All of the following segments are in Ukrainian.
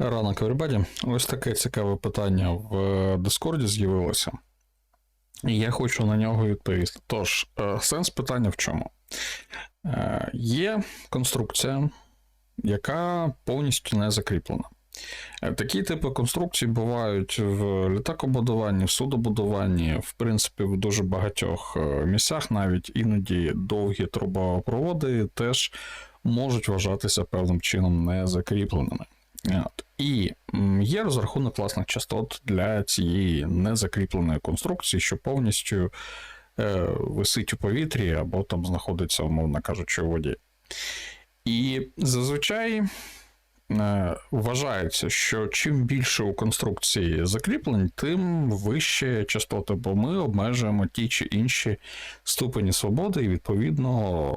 Ранок, everybody. Ось таке цікаве питання в Дискорді з'явилося. І я хочу на нього відповісти. Тож, е, сенс питання в чому? Е, Є конструкція, яка повністю не закріплена. Е, Такі типи конструкцій бувають в літакобудуванні, в судобудуванні, в принципі, в дуже багатьох е, місцях, навіть іноді довгі трубопроводи теж можуть вважатися певним чином незакріпленими. І є розрахунок власних частот для цієї незакріпленої конструкції, що повністю е, висить у повітрі або там знаходиться, умовно кажучи, у воді. І зазвичай е, вважається, що чим більше у конструкції закріплень, тим вище частоти, бо ми обмежуємо ті чи інші ступені свободи, і відповідно,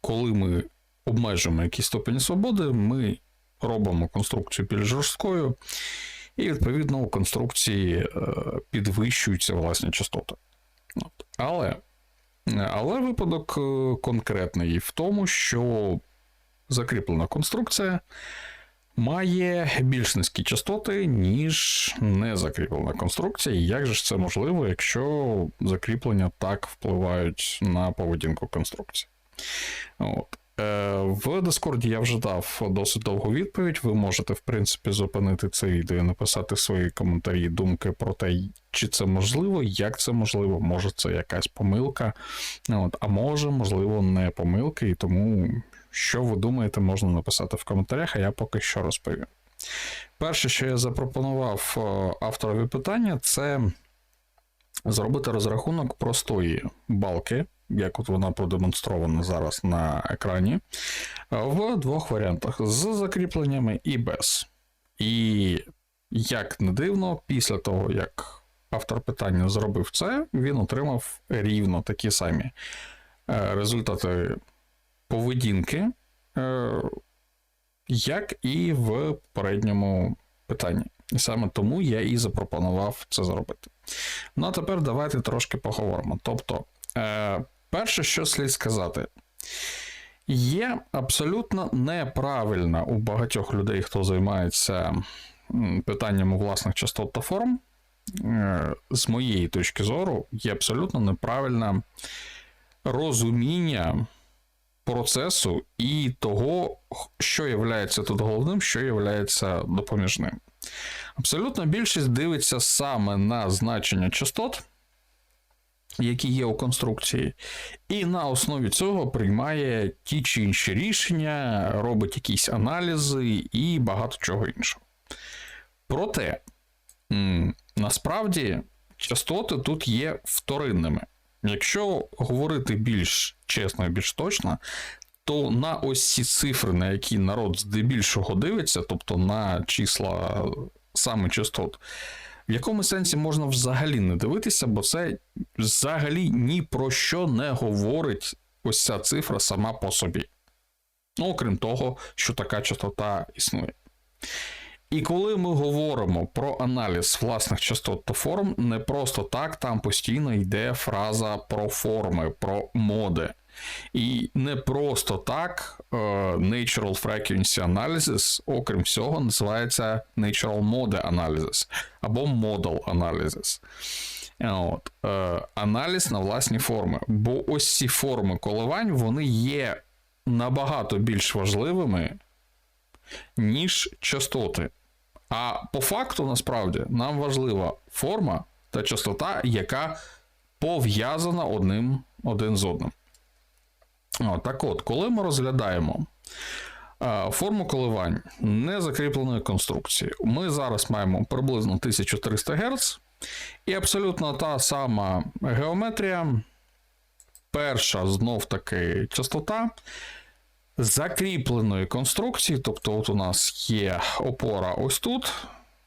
коли ми обмежуємо якісь ступені свободи, ми робимо конструкцію більш жорсткою, і відповідно у конструкції е, підвищуються власні частоти. Але, але випадок е, конкретний в тому, що закріплена конструкція має більш низькі частоти, ніж незакріплена конструкція. І як же ж це можливо, якщо закріплення так впливають на поведінку конструкції? От. Е, В Дискорді я вже дав досить довгу відповідь. Ви можете, в принципі, зупинити це відео, і написати свої коментарі, думки про те, чи це можливо, як це можливо, може це якась помилка. От, а може, можливо, не помилка, і тому, що ви думаєте, можна написати в коментарях, а я поки що розповім. Перше, що я запропонував е, авторові питання, це зробити розрахунок простої балки як от вона продемонстрована зараз на екрані, в двох варіантах: з закріпленнями і без. І як не дивно, після того, як автор питання зробив це, він отримав рівно такі самі е, результати поведінки, е, як і в попередньому питанні. І саме тому я і запропонував це зробити. Ну а тепер давайте трошки поговоримо. Тобто, е, Перше, що слід сказати, є абсолютно неправильна у багатьох людей, хто займається питаннями власних частот та форм. Е, з моєї точки зору, є абсолютно неправильне розуміння процесу і того, що є тут головним, що є допоміжним. Абсолютно більшість дивиться саме на значення частот які є у конструкції, і на основі цього приймає ті чи інші рішення, робить якісь аналізи і багато чого іншого. Проте, насправді, частоти тут є вторинними. Якщо говорити більш чесно і більш точно, то на ось ці цифри, на які народ здебільшого дивиться, тобто на числа саме частот, в якому сенсі можна взагалі не дивитися, бо це взагалі ні про що не говорить ось ця цифра сама по собі. Ну, окрім того, що така частота існує. І коли ми говоримо про аналіз власних частот та форм, не просто так, там постійно йде фраза про форми, про моди. І не просто так е, Natural Frequency Analysis, окрім всього, називається Natural Mode Analysis або Model Analysis. От, е, Аналіз на власні форми. Бо ось ці форми коливань вони є набагато більш важливими, ніж частоти. А по факту, насправді, нам важлива форма та частота, яка пов'язана одним один з одним. Так от, коли ми розглядаємо форму коливань незакріпленої конструкції, ми зараз маємо приблизно 1300 Гц, і абсолютно та сама геометрія, перша знов таки частота. Закріпленої конструкції, тобто от у нас є опора ось тут,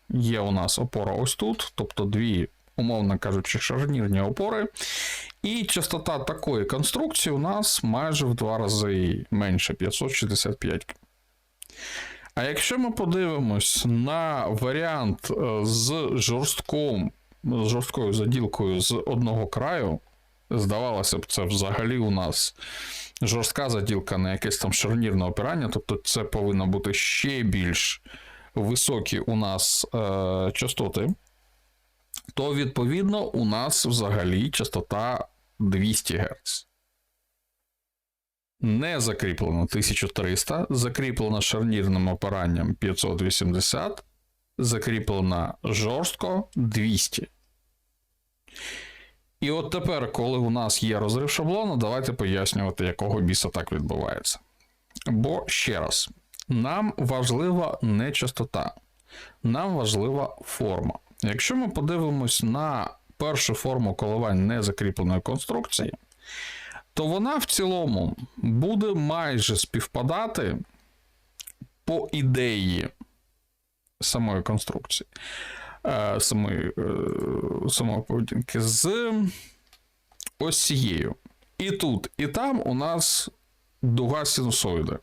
є у нас опора ось тут, тобто дві умовно кажучи, шарнірні опори. І частота такої конструкції у нас майже в два рази менше 565. А якщо ми подивимось на варіант е, з жорстком, з жорсткою заділкою з одного краю, здавалося б, це взагалі у нас жорстка заділка на якесь там шарнірне опирання, тобто це повинно бути ще більш високі у нас е, частоти, то відповідно у нас взагалі частота 200 Гц. Не закріплено 1300, закріплено шарнірним опиранням 580, закріплено жорстко 200. І от тепер, коли у нас є розрив шаблону, давайте пояснювати, якого біса так відбувається. Бо ще раз, нам важлива не частота, нам важлива форма. Якщо ми подивимось на першу форму коливань незакріпленої конструкції, то вона в цілому буде майже співпадати по ідеї самої конструкції, е, самої, е, самої поведінки з ось цією. І тут, і там у нас дуга синусоїда,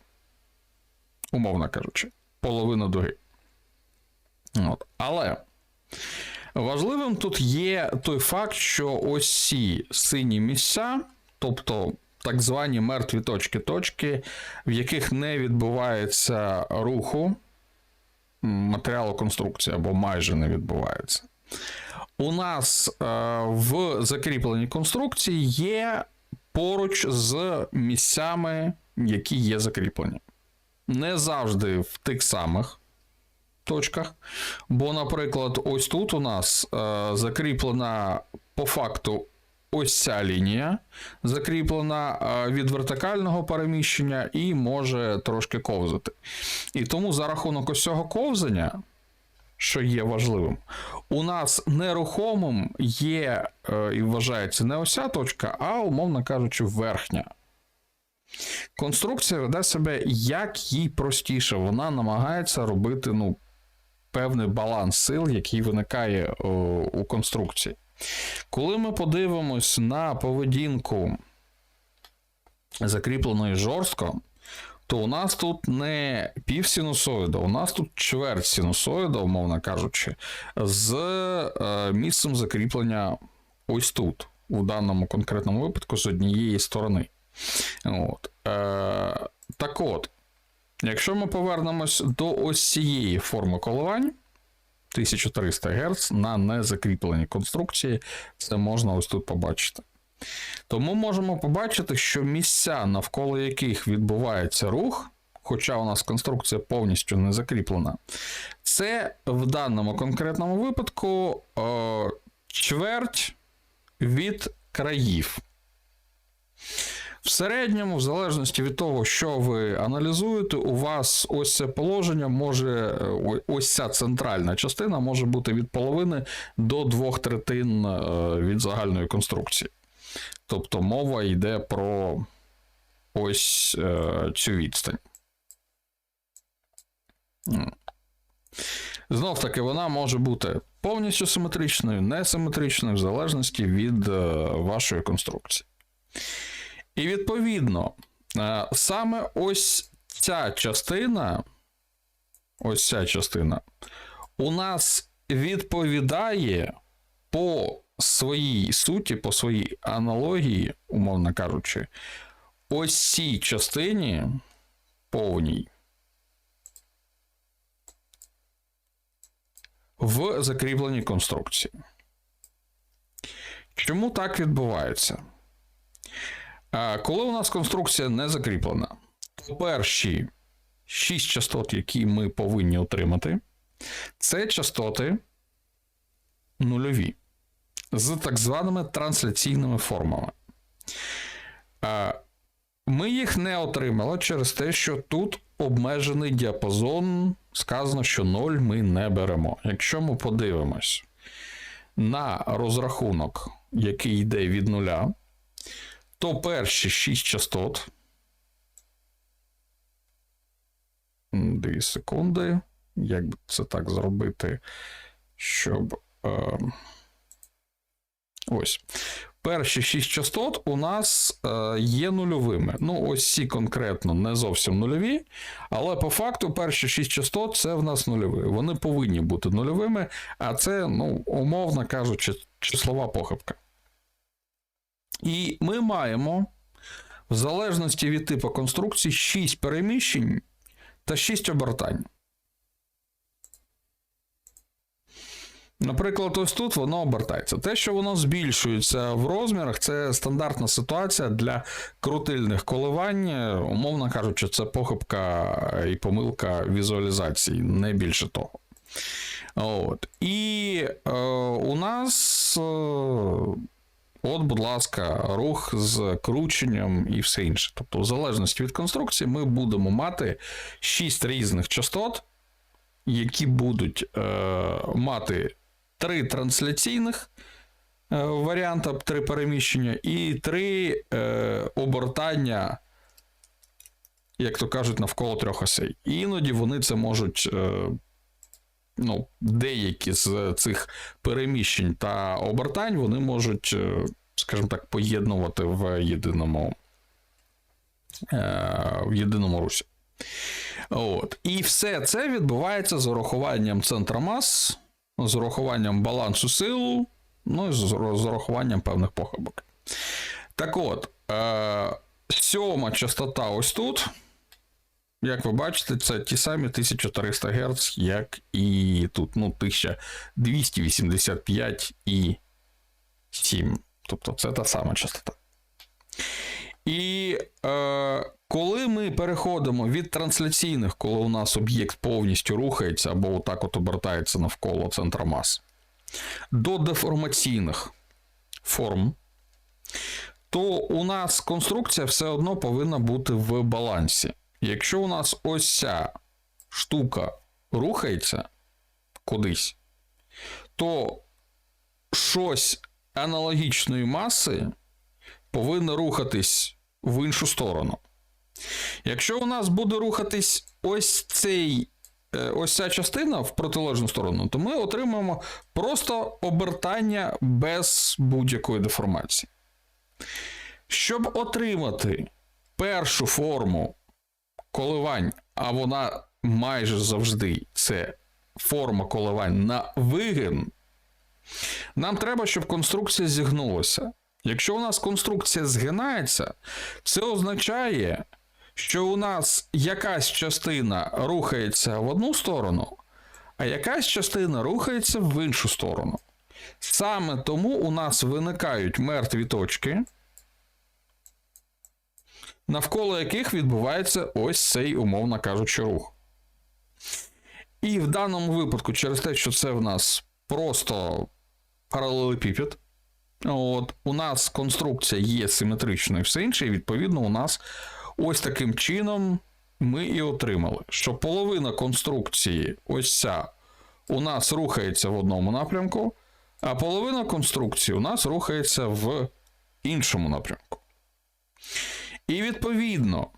умовно кажучи, половина дуги. От. Але важливим тут є той факт, що ось ці сині місця, тобто так звані мертві точки, точки, в яких не відбувається руху матеріалу конструкції або майже не відбувається. У нас е, в закріпленій конструкції є поруч з місцями, які є закріплені. Не завжди в тих самих точках. Бо, наприклад, ось тут у нас е, закріплена по факту ось ця лінія, закріплена е, від вертикального переміщення і може трошки ковзати. І тому за рахунок ось цього ковзання. Що є важливим, у нас нерухомим є е, і вважається не ось ця точка, а, умовно кажучи, верхня. Конструкція веде себе як їй простіше. Вона намагається робити ну, певний баланс сил, який виникає о, у конструкції. Коли ми подивимось на поведінку закріпленої жорстко, то у нас тут не півсинусоїда, у нас тут чверть синусоїда, умовно кажучи, з е, місцем закріплення ось тут, у даному конкретному випадку, з однієї сторони. От. Е, так от, якщо ми повернемось до ось цієї форми коливань, 1300 Гц на незакріпленій конструкції, це можна ось тут побачити. Тому можемо побачити, що місця, навколо яких відбувається рух, хоча у нас конструкція повністю не закріплена, це в даному конкретному випадку е, чверть від країв. В середньому, в залежності від того, що ви аналізуєте, у вас ось це положення може, е, ось ця центральна частина може бути від половини до двох третин е, від загальної конструкції. Тобто мова йде про ось е, цю відстань. Знов таки, вона може бути повністю симетричною, несиметричною, в залежності від вашої конструкції. І відповідно, е, саме ось ця частина, ось ця частина, у нас відповідає по своїй суті, по своїй аналогії, умовно кажучи, ось цій частині повній. В закріпленій конструкції. Чому так відбувається? Коли у нас конструкція не закріплена, то перші 6 частот, які ми повинні отримати, це частоти нульові з так званими трансляційними формами. Ми їх не отримали через те, що тут обмежений діапазон. Сказано, що 0 ми не беремо. Якщо ми подивимось на розрахунок, який йде від нуля, то перші 6 частот. Дві секунди. Як би це так зробити, щоб. Е, ось. Перші 6 частот у нас е, є нульовими. Ну, ось ці конкретно не зовсім нульові, але по факту перші 6 частот це в нас нульові. Вони повинні бути нульовими, а це, ну, умовно кажучи, числова похибка. І ми маємо, в залежності від типу конструкції, 6 переміщень та 6 обертань. Наприклад, ось тут воно обертається. Те, що воно збільшується в розмірах, це стандартна ситуація для крутильних коливань. Умовно кажучи, це похибка і помилка візуалізації, не більше того. От. І е, у нас, е, от, будь ласка, рух з крученням і все інше. Тобто, в залежності від конструкції, ми будемо мати 6 різних частот, які будуть е, мати три трансляційних е, варіанта, три переміщення, і три е, обертання, як то кажуть, навколо трьох осей. Іноді вони це можуть. Е, ну, деякі з цих переміщень та обертань вони можуть, е, скажімо так, поєднувати в єдиному, е, в єдиному русі. От. І все це відбувається з урахуванням центра мас, з урахуванням балансу сил, ну і з урахуванням певних похибок. Так от, е, сьома частота ось тут. Як ви бачите, це ті самі 1300 Гц, як і тут. Ну, 1285 і 7. Тобто це та сама частота. І е, коли ми переходимо від трансляційних, коли у нас об'єкт повністю рухається або отак от обертається навколо центра мас, до деформаційних форм, то у нас конструкція все одно повинна бути в балансі. Якщо у нас ось ця штука рухається кудись, то щось аналогічної маси повинно рухатись в іншу сторону. Якщо у нас буде рухатись ось цей. е, Ось ця частина в протилежну сторону, то ми отримаємо просто обертання без будь-якої деформації. Щоб отримати першу форму коливань, а вона майже завжди це форма коливань на вигин, нам треба, щоб конструкція зігнулася. Якщо у нас конструкція згинається, це означає, що у нас якась частина рухається в одну сторону, а якась частина рухається в іншу сторону. Саме тому у нас виникають мертві точки, навколо яких відбувається ось цей, умовно кажучи, рух. І в даному випадку, через те, що це в нас просто паралелепіпед, от, у нас конструкція є симетричною і все інше, і відповідно, у нас ось таким чином ми і отримали, що половина конструкції, ось ця, у нас рухається в одному напрямку, а половина конструкції у нас рухається в іншому напрямку. І відповідно,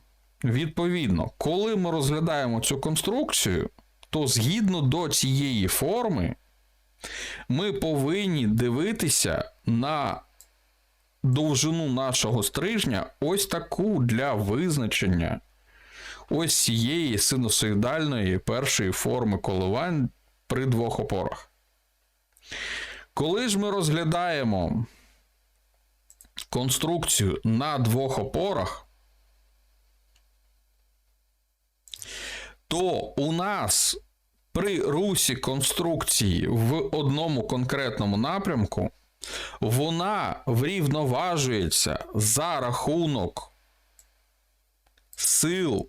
відповідно, коли ми розглядаємо цю конструкцію, то згідно до цієї форми, ми повинні дивитися на довжину нашого стрижня ось таку для визначення ось цієї синусоїдальної першої форми коливань при двох опорах. Коли ж ми розглядаємо конструкцію на двох опорах, то у нас при русі конструкції в одному конкретному напрямку вона врівноважується за рахунок сил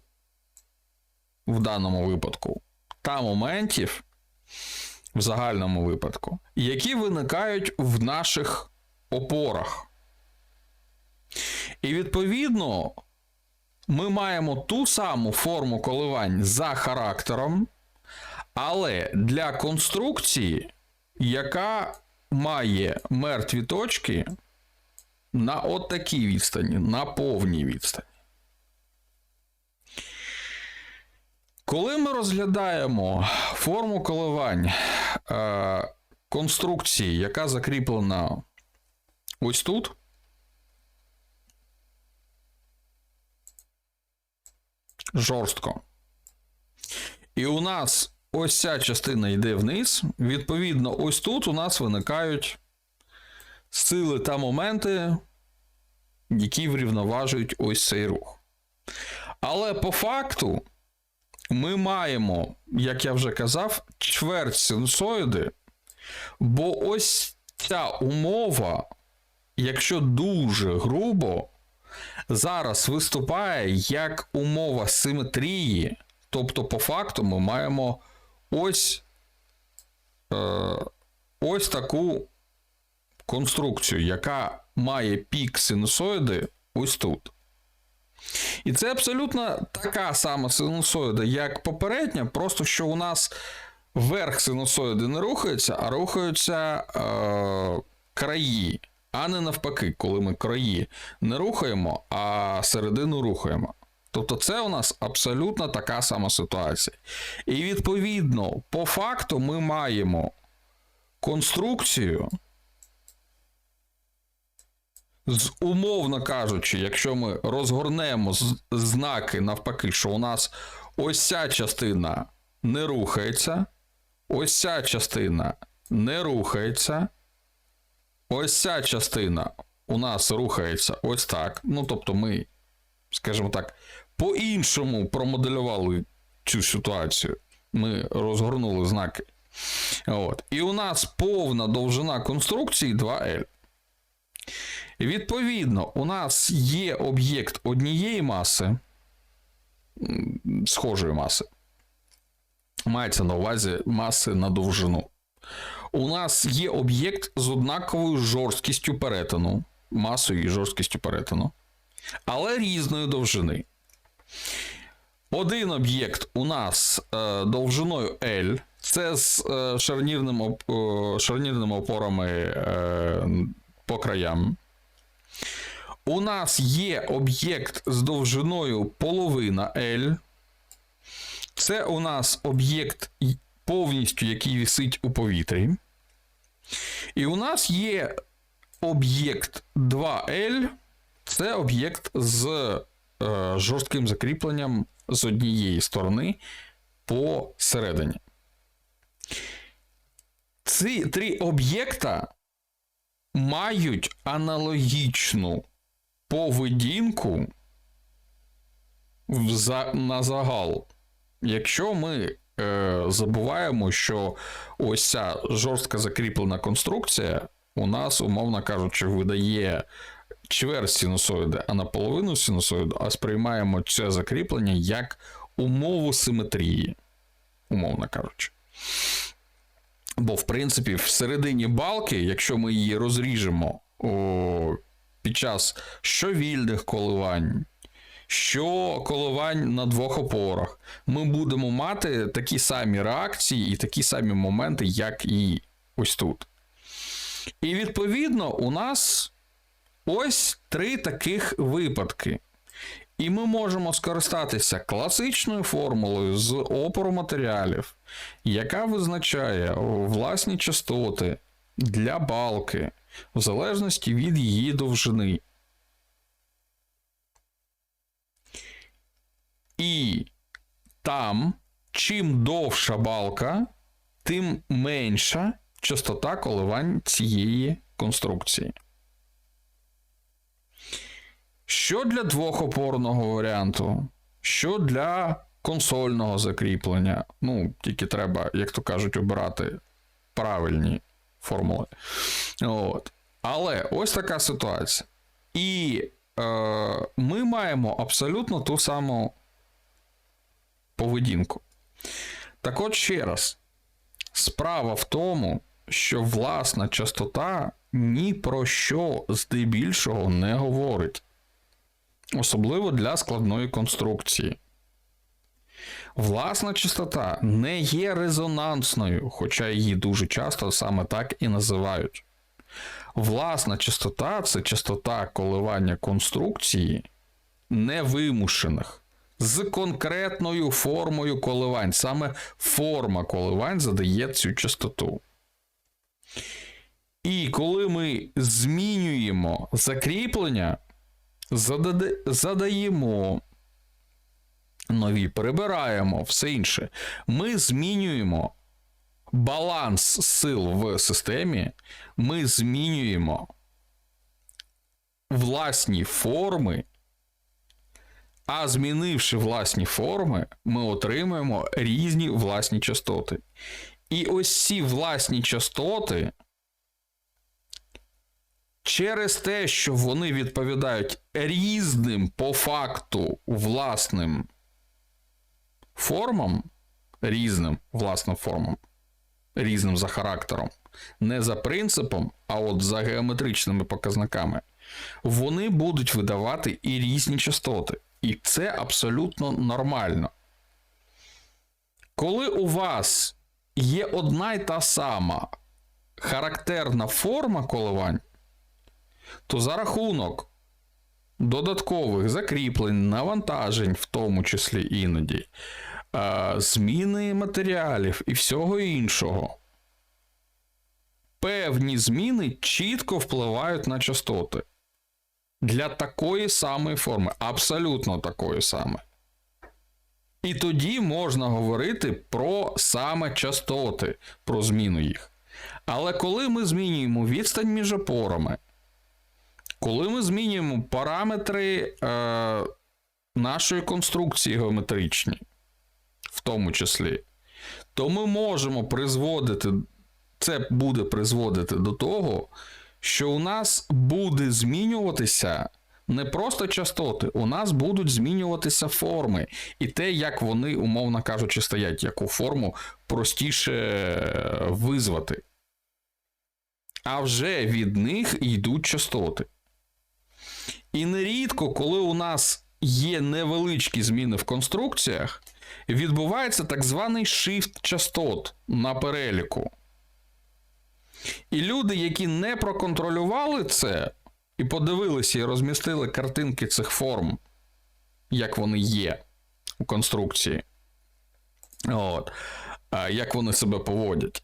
в даному випадку та моментів в загальному випадку, які виникають в наших опорах. І відповідно ми маємо ту саму форму коливань за характером, але для конструкції, яка має мертві точки на от такій відстані, на повній відстані. Коли ми розглядаємо форму коливань е, конструкції, яка закріплена ось тут, жорстко. І у нас ось ця частина йде вниз. Відповідно, ось тут у нас виникають сили та моменти, які врівноважують ось цей рух. Але по факту ми маємо, як я вже казав, чверть синусоїди, Бо ось ця умова, якщо дуже грубо, зараз виступає як умова симетрії. Тобто, по факту, ми маємо ось, е, ось таку конструкцію, яка має пік синусоїди ось тут. І це абсолютно така сама синусоїда, як попередня, просто що у нас верх синусоїди не рухається, а рухаються е, краї, а не навпаки, коли ми краї не рухаємо, а середину рухаємо. Тобто це у нас абсолютно така сама ситуація. І відповідно, по факту, ми маємо конструкцію. З умовно кажучи, якщо ми розгорнемо знаки навпаки, що у нас ось ця частина не рухається, ось ця частина не рухається, ось ця частина у нас рухається ось так. Ну, тобто, ми, скажімо так, по-іншому промоделювали цю ситуацію. Ми розгорнули знаки. От. І у нас повна довжина конструкції 2L. Відповідно, у нас є об'єкт однієї маси, схожої маси. Мається на увазі маси на довжину. У нас є об'єкт з однаковою жорсткістю перетину, масою і жорсткістю перетину, але різної довжини. Один об'єкт у нас е, довжиною L, це з е, шарнірним, оп- е, шарнірними опорами е, по краям. У нас є об'єкт з довжиною половина L. Це у нас об'єкт повністю, який висить у повітрі. І у нас є об'єкт 2L. Це об'єкт з е, жорстким закріпленням з однієї сторони посередині. Ці три об'єкта мають аналогічну поведінку в за, на загал. Якщо ми е, забуваємо, що ось ця жорстко закріплена конструкція у нас, умовно кажучи, видає чверть синусоїди, а наполовину синусоїду, а сприймаємо це закріплення як умову симетрії, умовно кажучи. Бо, в принципі, всередині балки, якщо ми її розріжемо о, під час що вільних коливань, що коливань на двох опорах, ми будемо мати такі самі реакції і такі самі моменти, як і ось тут. І відповідно, у нас ось три таких випадки. І ми можемо скористатися класичною формулою з опору матеріалів, яка визначає власні частоти для балки в залежності від її довжини. І там, чим довша балка, тим менша частота коливань цієї конструкції. Що для двохопорного варіанту, що для консольного закріплення. Ну, тільки треба, як то кажуть, обирати правильні формули. От. Але ось така ситуація. І е, ми маємо абсолютно ту саму поведінку. Так от ще раз, справа в тому, що власна частота ні про що здебільшого не говорить. Особливо для складної конструкції. Власна частота не є резонансною, хоча її дуже часто саме так і називають. Власна частота це частота коливання конструкції невимушених з конкретною формою коливань. Саме форма коливань задає цю частоту. І коли ми змінюємо закріплення, задаємо нові, перебираємо все інше, ми змінюємо баланс сил в системі, ми змінюємо власні форми, а змінивши власні форми, ми отримуємо різні власні частоти. І ось ці власні частоти, через те, що вони відповідають різним по факту власним формам, різним власним формам, різним за характером, не за принципом, а от за геометричними показниками, вони будуть видавати і різні частоти. І це абсолютно нормально. Коли у вас є одна й та сама характерна форма коливань, то за рахунок додаткових закріплень, навантажень, в тому числі іноді, е, зміни матеріалів і всього іншого, певні зміни чітко впливають на частоти. Для такої самої форми, абсолютно такої самої. І тоді можна говорити про саме частоти, про зміну їх. Але коли ми змінюємо відстань між опорами, коли ми змінюємо параметри е, нашої конструкції геометричні, в тому числі, то ми можемо призводити, це буде призводити до того, що у нас буде змінюватися не просто частоти, у нас будуть змінюватися форми. І те, як вони, умовно кажучи, стоять, яку форму простіше е, визвати. А вже від них йдуть частоти. І нерідко, коли у нас є невеличкі зміни в конструкціях, відбувається так званий shift частот на переліку. І люди, які не проконтролювали це, і подивилися і розмістили картинки цих форм, як вони є у конструкції, От, як вони себе поводять.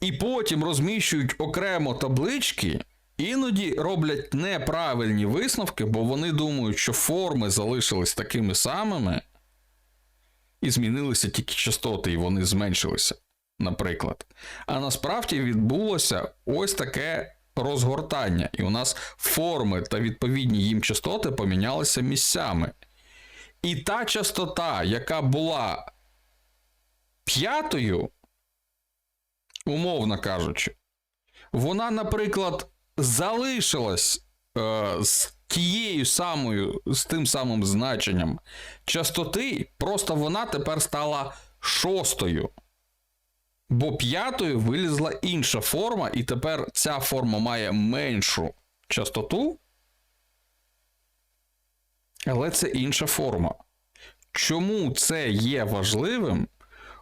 І потім розміщують окремо таблички, іноді роблять неправильні висновки, бо вони думають, що форми залишились такими самими, і змінилися тільки частоти, і вони зменшилися, наприклад. А насправді відбулося ось таке розгортання, і у нас форми та відповідні їм частоти помінялися місцями. І та частота, яка була п'ятою, умовно кажучи, вона, наприклад, залишилась е, з тією самою, з тим самим значенням частоти, просто вона тепер стала шостою. Бо п'ятою вилізла інша форма, і тепер ця форма має меншу частоту. Але це інша форма. Чому це є важливим?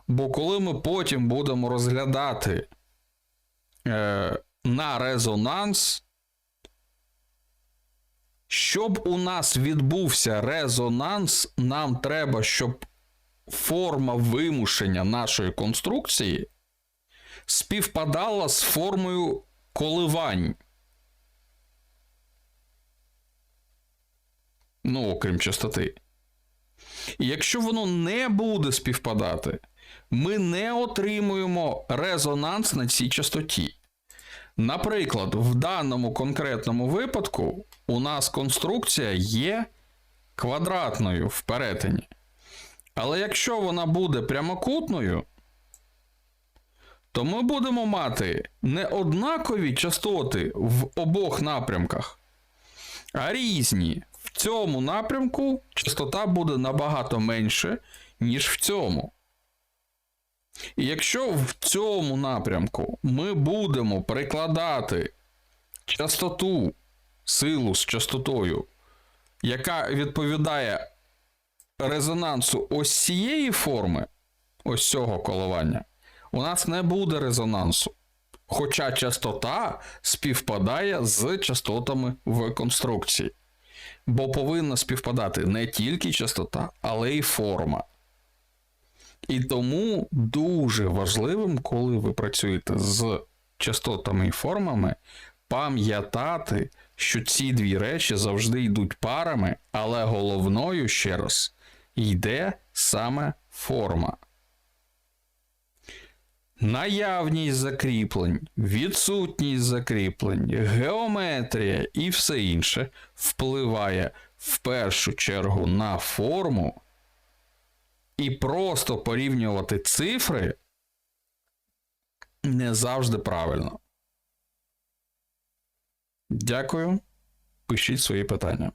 Бо коли ми потім будемо розглядати е, на резонанс, щоб у нас відбувся резонанс, нам треба, щоб форма вимушення нашої конструкції співпадала з формою коливань. Ну, окрім частоти. І якщо воно не буде співпадати, ми не отримуємо резонанс на цій частоті. Наприклад, в даному конкретному випадку у нас конструкція є квадратною в перетині. Але якщо вона буде прямокутною, то ми будемо мати не однакові частоти в обох напрямках, а різні. В цьому напрямку частота буде набагато менше, ніж в цьому. І якщо в цьому напрямку ми будемо прикладати частоту, силу з частотою, яка відповідає резонансу ось цієї форми, ось цього коливання, у нас не буде резонансу. Хоча частота співпадає з частотами в конструкції. Бо повинна співпадати не тільки частота, але й форма. І тому дуже важливим, коли ви працюєте з частотами і формами, пам'ятати, що ці дві речі завжди йдуть парами, але головною ще раз йде саме форма. Наявність закріплень, відсутність закріплень, геометрія і все інше впливає в першу чергу на форму, і просто порівнювати цифри не завжди правильно. Дякую. Пишіть свої питання.